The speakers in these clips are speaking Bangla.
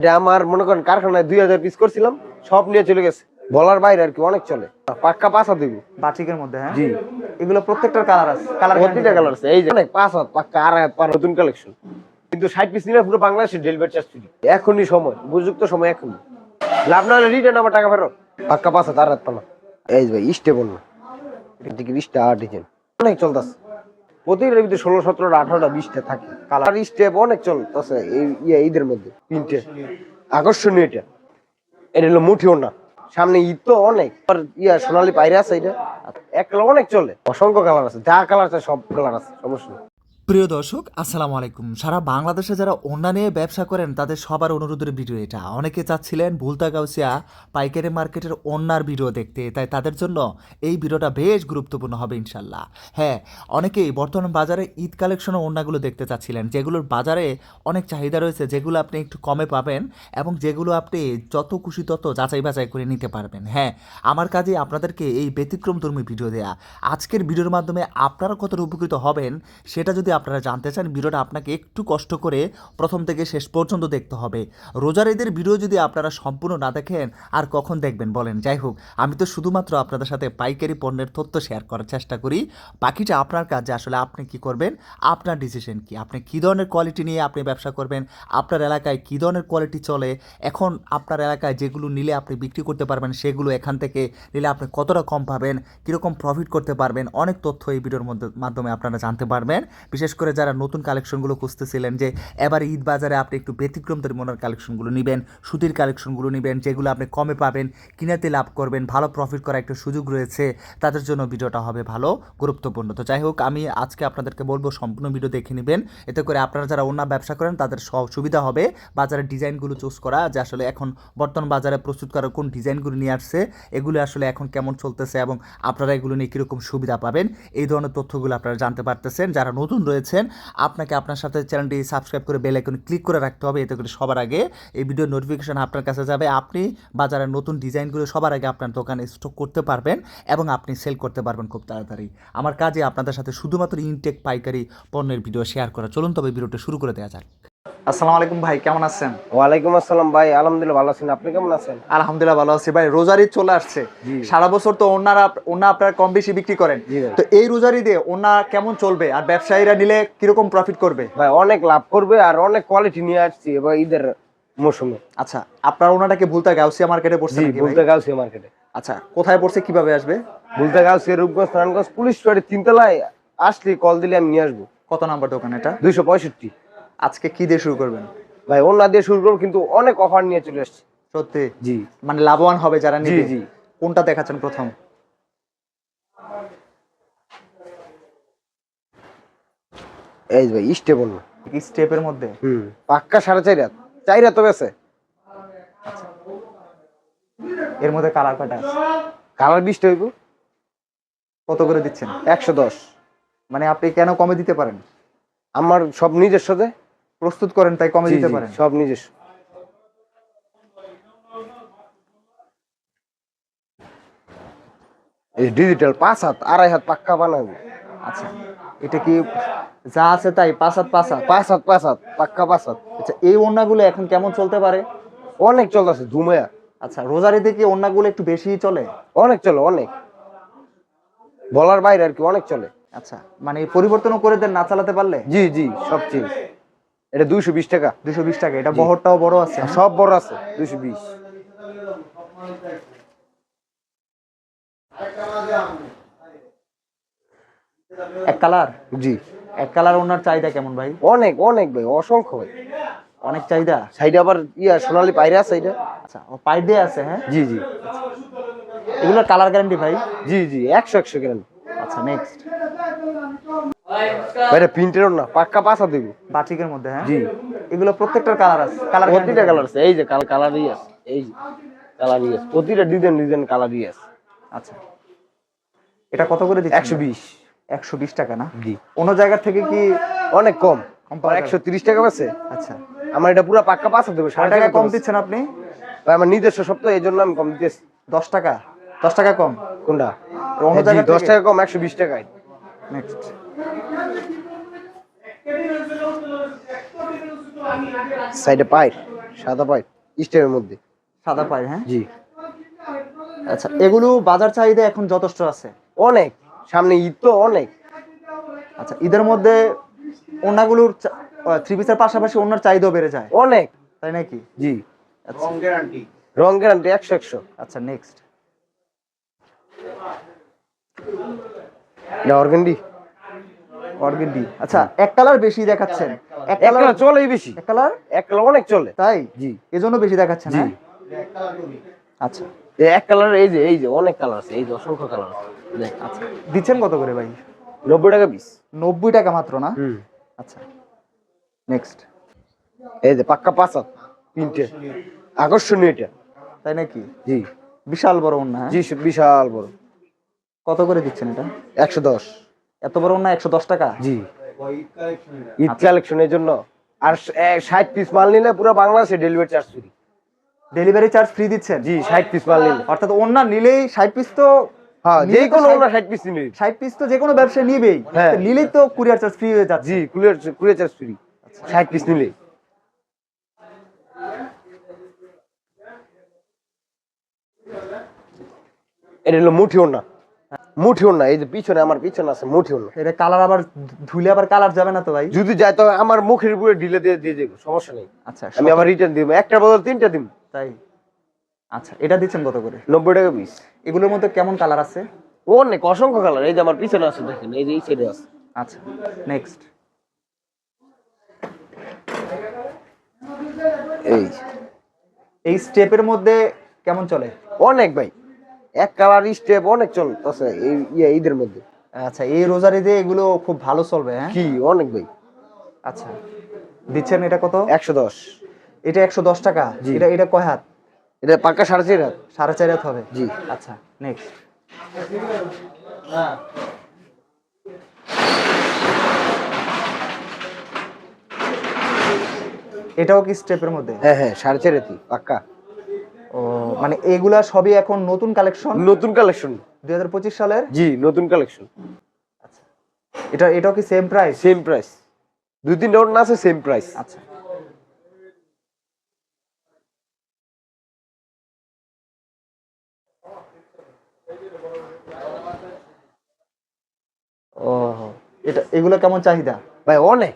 এটা আমার মনে করেন কারখানায় দুই হাজার পিস করছিলাম সব নিয়ে চলে গেছে। বলার বাইরে আর কি অনেক চলে। পাক্কা পাঁচা দিব। বাটিকের মধ্যে হ্যাঁ? জি। এগুলো প্রত্যেকটার কালার আছে কালার প্রতিটা কালার আছে। এই যে অনেক পাঁচ হাত পাক্কা হাত পার নতুন কালেকশন কিন্তু ষাট পিস নিলে পুরো বাংলাদেশের ডেলিভারি চার্জ ফ্রি এখনই সময় উপযুক্ত সময় এখনই। লাভ না হলে রিটার্ন আমার টাকা ফেরত। পাক্কা পাঁচ হাত আর হাত পানা এই ভাই স্টেবল না এদিকে স্টার ডিজাইন অনেক চলতেছে। প্রতিটার ভিতরে ষোলো সতেরোটা আঠারোটা বিশটা থাকে। কালার স্টেপ অনেক চলতেছে এই ইয়ে ঈদের মধ্যে। তিনটে। আকর্ষণীয়। এটা। এটা হলো মুঠিও না। সামনে ঈদ তো অনেক। ইয়া সোনালি পায়রা আছে এটা। এক কালার অনেক চলে। অসংখ্য কালার আছে। যা কালার আছে সব কালার আছে সমস্যা প্রিয় দর্শক, আসসালামু আলাইকুম। সারা বাংলাদেশে যারা অন্য নিয়ে ব্যবসা করেন, তাদের সবার অনুরোধের ভিডিও এটা। অনেকে চাচ্ছিলেন ভুলতা গাউসিয়া পাইকারি মার্কেটের অন্যার ভিডিও দেখতে, তাই তাদের জন্য এই ভিডিওটা বেশ গুরুত্বপূর্ণ হবে ইনশাল্লাহ। হ্যাঁ অনেকেই বর্তমান বাজারে ঈদ কালেকশন অন্যগুলো দেখতে চাচ্ছিলেন, যেগুলোর বাজারে অনেক চাহিদা রয়েছে, যেগুলো আপনি একটু কমে পাবেন এবং যেগুলো আপনি যত খুশি তত যাচাই বাছাই করে নিতে পারবেন। হ্যাঁ আমার কাজে আপনাদেরকে এই ব্যতিক্রমধর্মী ভিডিও দেয়া। আজকের ভিডিওর মাধ্যমে আপনারা কতটা উপকৃত হবেন, সেটা যদি আপনারা জানতে চান, ভিডিওটা আপনাকে একটু কষ্ট করে প্রথম থেকে শেষ পর্যন্ত দেখতে হবে। রোজার ঈদের ভিডিও যদি আপনারা সম্পূর্ণ না দেখেন, আর কখন দেখবেন বলেন। যাই হোক, আমি তো শুধুমাত্র আপনাদের সাথে পাইকারি পণ্যের তথ্য শেয়ার করার চেষ্টা করি। বাকিটা আপনার কাজে আসলে আপনি কি করবেন, আপনার ডিসিশন কি? আপনি কী ধরনের কোয়ালিটি নিয়ে আপনি ব্যবসা করবেন, আপনার এলাকায় কী ধরনের কোয়ালিটি চলে, এখন আপনার এলাকায় যেগুলো নিলে আপনি বিক্রি করতে পারবেন, সেগুলো এখান থেকে নিলে আপনি কতটা কম পাবেন, কীরকম প্রফিট করতে পারবেন, অনেক তথ্য এই ভিডিওর মধ্যে, মাধ্যমে আপনারা জানতে পারবেন। বিশেষ করে যারা নতুন কালেকশনগুলো খুঁজতেছিলেন যে এবার ঈদ বাজারে আপনি একটু ব্যতিক্রম মনের কালেকশনগুলো নেবেন, সুতির কালেকশনগুলো নেবেন, যেগুলো আপনি কমে পাবেন, কিনাতে লাভ করবেন, ভালো প্রফিট করার একটা সুযোগ রয়েছে, তাদের জন্য ভিডিওটা হবে ভালো, গুরুত্বপূর্ণ। তো যাই হোক, আমি আজকে আপনাদেরকে বলব সম্পূর্ণ ভিডিও দেখে নেবেন, এতে করে আপনারা যারা অন্য ব্যবসা করেন তাদের সব সুবিধা হবে, বাজারের ডিজাইনগুলো চুজ করা, যে আসলে এখন বর্তমান বাজারে প্রস্তুত করার কোন ডিজাইনগুলো নিয়ে আসছে, এগুলো আসলে এখন কেমন চলতেছে এবং আপনারা এগুলো নিয়ে কীরকম সুবিধা পাবেন, এই ধরনের তথ্যগুলো আপনারা জানতে পারতেছেন। যারা নতুন রয়েছেন, আপনাকে আপনার সাথে চ্যানেলটি সাবস্ক্রাইব করে বেল আইকনে ক্লিক করে রাখতে হবে, এতে করে সবার আগে এই ভিডিও নোটিফিকেশন আপনার কাছে যাবে। আপনি বাজারে নতুন ডিজাইনগুলো সবার আগে আপনার দোকানে স্টক করতে পারবেন এবং আপনি সেল করতে পারবেন খুব তাড়াতাড়ি। আমার কাজে আপনাদের সাথে শুধুমাত্র ইনটেক পাইকারি পণ্যের ভিডিও শেয়ার করা। চলুন তবে ভিডিওটা শুরু করে দেওয়া যাক। আসসালামু আলাইকুম ভাই কেমন আছেন? ওয়ালাইকুম আসসালাম ভাই আলহামদুলিল্লাহ ভালো আছেন আপনি কেমন আছেন? আলহামদুলিল্লাহ ভালো আছি ভাই রোজারি চলে আসছে। সারা বছর তো ওনারা ওনা আপনারা কম বেশি বিক্রি করেন। তো এই রোজারি দিয়ে ওনা কেমন চলবে? আর ব্যবসায়ীরা নিলে কীরকম প্রফিট করবে? ভাই অনেক লাভ করবে আর অনেক কোয়ালিটি নিয়ে আসছি এবার ঈদের মৌসুমে। আচ্ছা আপনার ওনাটাকে ভুলতা গাউসিয়া মার্কেটে পড়ছে জি নাকি ভাই? বলতে গাউসি মার্কেটে। আচ্ছা কোথায় পড়ছে কীভাবে আসবে? বলতে গাউসি রূপগঞ্জ নারায়ণগঞ্জ পুলিশ তিনতলায় আসলে কল দিলে আমি নিয়ে আসব। কত নাম্বার দোকান এটা? দুইশো পঁয়ষট্টি। আজকে কি দিয়ে শুরু করবেন? ভাই অন্য দিয়ে শুরু করব কিন্তু অনেক অফার নিয়ে চলে আসছি। সত্যি? জি। মানে লাভবান হবে যারা জি জি। কোনটা দেখাচ্ছেন প্রথম? এই ভাই স্টেবল স্টেপের মধ্যে? হুম। পাক্কা সাড়ে চার হাত। চার হাত তো গেছে। এর মধ্যে কালার কাটা আছে? কালার বিশটা হইব। কত করে দিচ্ছেন? একশো দশ। মানে আপনি কেন কমে দিতে পারেন? আমার সব নিজস্ব যে প্রস্তুত করেন তাই কমে দিতে পারেন। সব নিজস্ব। ডিজিটাল পাঁচ হাত আড়াই হাত পাক্কা বানাবো। আচ্ছা এটা কি যা আছে তাই পাঁচ হাত পাঁচ হাত? পাঁচ হাত পাঁচ হাত পাক্কা পাঁচ হাত। আচ্ছা এই ওড়নাগুলো এখন কেমন চলতে পারে? অনেক চলতেছে ধুমায়া। আচ্ছা রোজারিতে কি ওড়নাগুলো একটু বেশি চলে? অনেক চলে অনেক। বলার বাইরে আর কি অনেক চলে। আচ্ছা মানে পরিবর্তনও করে দেন না চালাতে পারলে? জি জি সব চেঞ্জ এটা দুইশো বিশ টাকা। দুশো বিশ টাকা এটা বহরটাও বড় আছে। সব বড় আছে দুইশো বিশ। এক কালার? জি। এক কালার ওনার চাহিদা কেমন ভাই? অনেক অনেক ভাই অসংখ্য ভাই। অনেক চাহিদা? সাইডে আবার ইয়া সোনালি পায়রা আছে এটা। আচ্ছা ও দিয়ে আছে হ্যাঁ? জি জি। এগুলোর কালার গ্যারান্টি ভাই? জি জি একশো একশো গ্রাম আচ্ছা নেক্সট ভাইটা প্রিন্টেরও না পাক্কা পাঁচা দেব। বাটিকের মধ্যে হ্যাঁ? জি। এগুলো প্রত্যেকটার কালার আছে কালার প্রতিটা কালার আছে এই যে কালার কালারই আছে এই যে কালারই আছে প্রতিটা ডিজাইন ডিজাইন কালারই আছে। আচ্ছা। এটা কত করে দিচ্ছেন? একশো বিশ। একশো বিশ টাকা না? জি। অন্য জায়গা থেকে কি অনেক কম। একশো তিরিশ টাকা আছে। আচ্ছা। আমার এটা পুরো পাক্কা পাঁচা দেবো সাড়ে টাকা কম দিচ্ছেন আপনি? ভাই আমার নিজস্ব সপ্তাহ এই জন্য আমি কম দিতেছি দশ টাকা? দশ টাকা কম? কোনটা? অন্য হ্যাঁ, জি, জায়গা দশ? টাকা কম একশো বিশ টাকায়। নেক্সট সাইডে পাই সাদা পাইট স্টেপের মধ্যে। সাদা পায় হ্যাঁ? জি। আচ্ছা এগুলো বাজার চাহিদা এখন যথেষ্ট আছে? অনেক। সামনে ঈদ তো অনেক। আচ্ছা ঈদের মধ্যে ওনাগুলোর থ্রি পিসের পাশাপাশি ওনার চাহিদাও বেড়ে যায়? অনেক। তাই নাকি? জি। আচ্ছা। রং গ্যারান্টি একশো একশো। আচ্ছা নেক্সট এটা অর্গেন্ডি। অর্গেন্ডি আচ্ছা এক কালার বেশি দেখাচ্ছেন। এক কালার চলেই বেশি। এক কালার? এক কালার অনেক চলে। তাই? জি। এজন্য বেশি দেখাচ্ছেন জি। হ্যাঁ? আচ্ছা। এই এক কালার এই যে এই যে অনেক কালার আছে এই যে অসংখ্য কালার দেখ। আচ্ছা দিচ্ছেন কত করে ভাই? নব্বই টাকা পিস নব্বই টাকা মাত্র না? আচ্ছা নেক্সট এই যে পাক্কা পাঁচ হাত তিনটে। আকর্ষণীয় এটা। তাই নাকি? জি। বিশাল বড় ওন্না হ্যাঁ? জি বিশাল বড়। কত করে দিচ্ছেন এটা? একশো দশ। এত বড় ওন্না একশো দশ টাকা? জি। ঈদ কালেকশনের জন্য। আর ষাট পিস মাল নিলে পুরো বাংলাদেশে delivery charge free delivery charge free দিচ্ছেন? জি ষাট পিস মাল নিলে। অর্থাৎ ওন্না নিলেই ষাট পিস তো হ্যাঁ যে কোনো ষাট- ওনার ষাট পিস নিলে ষাট পিস তো যে কোনো ব্যবসা নিবেই। হ্যাঁ। নিলেই তো কুরিয়ার চার্জ ফ্রি হয়ে যাচ্ছে। জি কুরিয়ার কুরিয়ার চার্জ ফ্রি ষাট পিস নিলে এটা হলো মুঠি ওনা মুঠি ওনা এই যে পিছনে আমার পিছনে আছে মুঠি ওনা এটা কালার আবার ধুলে আবার কালার যাবে না তো ভাই? যদি যায় তো আমার মুখের উপরে ঢিলে দিয়ে দিয়ে দেবো সমস্যা নেই। আচ্ছা আমি আবার রিটার্ন দিব একটা বদল তিনটা দিব। তাই? আচ্ছা এটা দিচ্ছেন কত করে? নব্বই টাকা পিস এগুলোর মধ্যে কেমন কালার আছে? অনেক অসংখ্য কালার এই যে আমার পিছনে আছে দেখেন এই যে এই সাইডে আছে। আচ্ছা নেক্সট এই এই স্টেপের মধ্যে কেমন চলে? অনেক ভাই। এক কালার স্টেপ অনেক চলতেছে এই ইয়ে ঈদের মধ্যে। আচ্ছা এই রোজারি দিয়ে এগুলো খুব ভালো চলবে হ্যাঁ? কি অনেক ভাই। আচ্ছা দিচ্ছেন এটা কত? একশো দশ। এটা একশো দশ টাকা। এটা এটা কয় হাত? এটা পাক্কা সাড়ে চার হাত। সাড়ে চার হাত হবে? জি। আচ্ছা নেক্সট এটাও কি স্টেপের মধ্যে? হ্যাঁ হ্যাঁ সাড়ে চার হাতি পাক্কা। ও মানে এগুলা সবই এখন নতুন কালেকশন নতুন কালেকশন দুই হাজার পঁচিশ সালের? জি নতুন কালেকশন এটা এটাও কি সেম প্রাইস সেম প্রাইস দুই তিন ওর না আছে সেম প্রাইস আচ্ছা। ও এটা এগুলো কেমন চাহিদা? ভাই অনেক।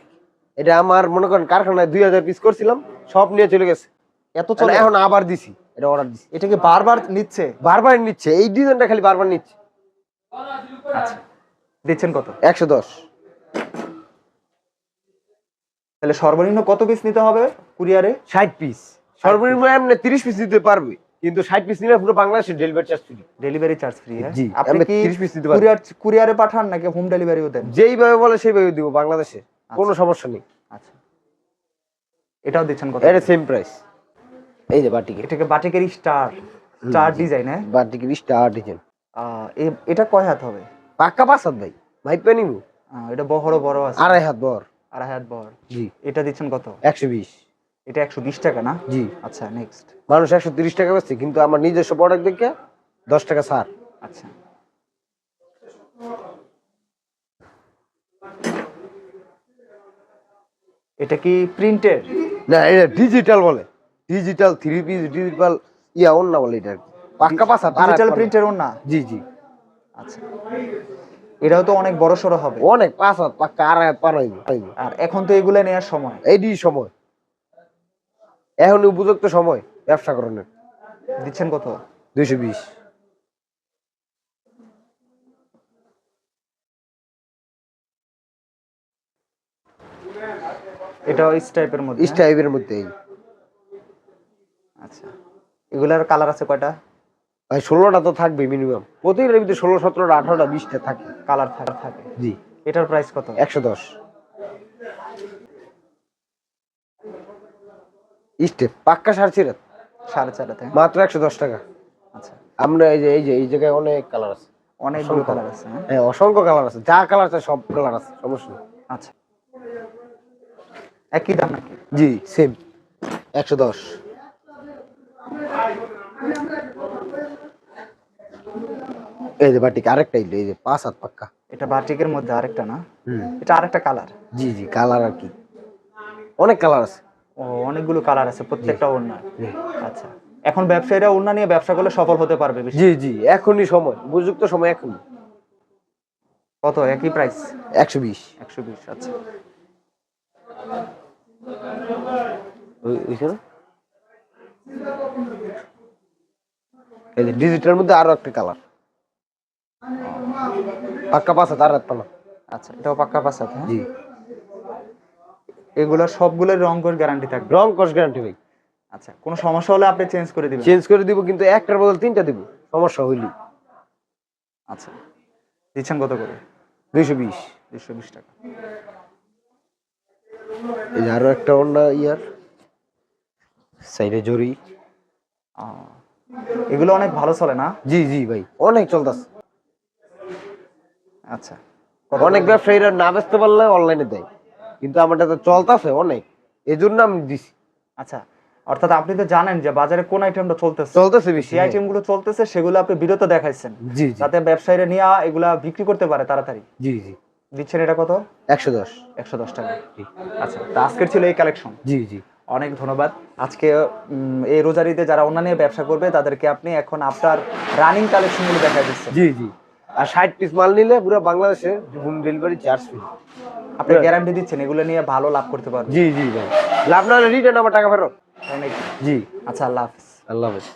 এটা আমার মনে করেন কারখানায় দুই হাজার পিস করছিলাম সব নিয়ে চলে গেছে। এত চলে? এখন আবার দিছি। এটা অর্ডার দিছি। এটা কি বারবার নিচ্ছে। বারবার নিচ্ছে। এই ডিজাইনটা খালি বারবার নিচ্ছে। আচ্ছা। দিচ্ছেন কত? একশো দশ। তাহলে সর্বনিম্ন কত পিস নিতে হবে কুরিয়ারে? ষাট পিস সর্বনিম্ন এমনি তিরিশ পিস দিতে পারবে। কিন্তু ষাট পিস নিলে পুরো বাংলাদেশে delivery charge free delivery charge free হ্যাঁ? জি, আপনি কি 30 piece দিতে পারি। কুরিয়ার কুরিয়ারে পাঠান নাকি হোম ডেলিভারিও দেন? যেইভাবে বলে সেইভাবে দিব বাংলাদেশে। কোনো সমস্যা নেই। আচ্ছা। এটাও দিচ্ছেন কত? এটা সেম প্রাইস এই যে বাটিকে এটাকে বাটিকের স্টার স্টার ডিজাইন হ্যাঁ? বাটিকে স্টার ডিজাইন। এটা কয় হাত হবে? পাক্কা পাঁচ হাত ভাই ভাই পেনিব আহ, এটা বড় বড় আছে। আড়াই হাত বর আড়াই হাত বড়। জি। এটা দিচ্ছেন কত? একশো বিশ। এটা একশো বিশ টাকা না? জি। আচ্ছা নেক্সট মানুষ একশো তিরিশ টাকা বেচছে কিন্তু আমার নিজস্ব প্রোডাক্ট দেখে দশ টাকা ছাড়। আচ্ছা। এটা কি প্রিন্টের না এটা ডিজিটাল বলে। ডিজিটাল থ্রি পিস ডিজিটাল ইয়া অন্য বলে এটা পাক্কা আড়াই ডিজিটাল। প্রিন্টের না জি জি। আচ্ছা। এটাও তো অনেক বড় সড়ো হবে। অনেক পাঁচ হাত পাক্কা হাত পার হইব আর এখন তো এগুলো নেওয়ার সময়। এইটি সময়। এখন উপযুক্ত সময় ব্যবসা করানোর দিচ্ছেন কত? দুইশো বিশ। ইস টাইপের মধ্যে হ্যাঁ? স্টাইপের মধ্যে এই আচ্ছা। এগুলার কালার আছে কয়টা? ভাই ষোলোটা তো থাকবে মিনিমাম প্রতিটার ভিতরে ষোলো সতেরোটা আঠারোটা বিশটা থাকে। কালার থাকে থাকে। জি। এটার প্রাইস কত? একশো দশ। স্টেপ পাক্কা সাড়ে চার সাড়ে চার মাত্র একশো দশ টাকা। আচ্ছা। আমরা এই যে এই যে এই জায়গায় অনেক কালার আছে। অনেকগুলো কালার আছে হ্যাঁ? হ্যাঁ অসংখ্য কালার আছে। যা কালার আছে সব কালার আছে সমস্যা আচ্ছা। একই দাম নাকি? জি সেম একশো দশ। এই যে বাটিক আরেকটা ইলো, এই যে পাঁচ হাত পাক্কা। এটা বাটিকের মধ্যে আরেকটা না? এটা আরেকটা কালার। জি জি কালার আর কি। অনেক কালার আছে। ও অনেকগুলো কালার আছে প্রত্যেকটা ওড়না। আচ্ছা। এখন ব্যবসায়ীরা ওড়না নিয়ে ব্যবসা করলে সফল হতে পারবে জি জি এখনই সময় উপযুক্ত সময় এখনই। কত? একই প্রাইস একশো বিশ। একশো বিশ আচ্ছা। এই যে ডিজিটাল মধ্যে আরও একটা কালার। পাক্কা পাঁচ হাজার আর পানা আচ্ছা এটাও পাক্কা পাঁচ হাত হ্যাঁ? জি। এগুলো সবগুলোর রং করে গ্যারান্টি থাকবে। রং কস গ্যারান্টি ভাই। আচ্ছা কোনো সমস্যা হলে আপনি চেঞ্জ করে দিবেন। চেঞ্জ করে দিব কিন্তু একটার বদল তিনটা দিব। সমস্যা হইলি। আচ্ছা দিচ্ছেন কত করে? দুইশো বিশ। দুশো বিশ টাকা। এই যে আরও একটা অন্য ইয়ার। সাইডে জরি এগুলো অনেক ভালো চলে না? জি জি ভাই। অনেক চলতেছে। আচ্ছা অনেক ব্যবসায়ীরা না বেচতে পারলে অনলাইনে দেয়। কিন্তু আমারটা তো চলতেছে অনেক। এই জন্য আমি দিছি। আচ্ছা অর্থাৎ আপনি তো জানেন যে বাজারে কোন আইটেমটা চলতেছে? চলতেছে বেশি আইটেমগুলো চলতেছে সেগুলো আপনি বিরত দেখাইছেন। জি জি। যাতে ব্যবসায়ীরা নিয়ে এগুলা বিক্রি করতে পারে তাড়াতাড়ি। জি জি। দিচ্ছেন এটা কত? একশো দশ। একশো দশ টাকা। আচ্ছা তা আজকের ছিল এই কালেকশন জি জি। অনেক ধন্যবাদ। আজকে এই রোজারিতে যারা অন্যান্য ব্যবসা করবে তাদেরকে আপনি এখন আপনার রানিং কালেকশনগুলো দেখা দিচ্ছেন। জি জি। আর ষাট পিস মাল নিলে পুরো বাংলাদেশে হোম ডেলিভারি চার্জ ফ্রি আপনি গ্যারান্টি দিচ্ছেন এগুলো নিয়ে ভালো লাভ করতে পারবেন। জি জি ভাই। লাভ না হলে রিটার্ন আমার টাকা ফেরত। অনেক। জি। আচ্ছা আল্লাহ হাফিজ। আল্লাহ হাফেজ।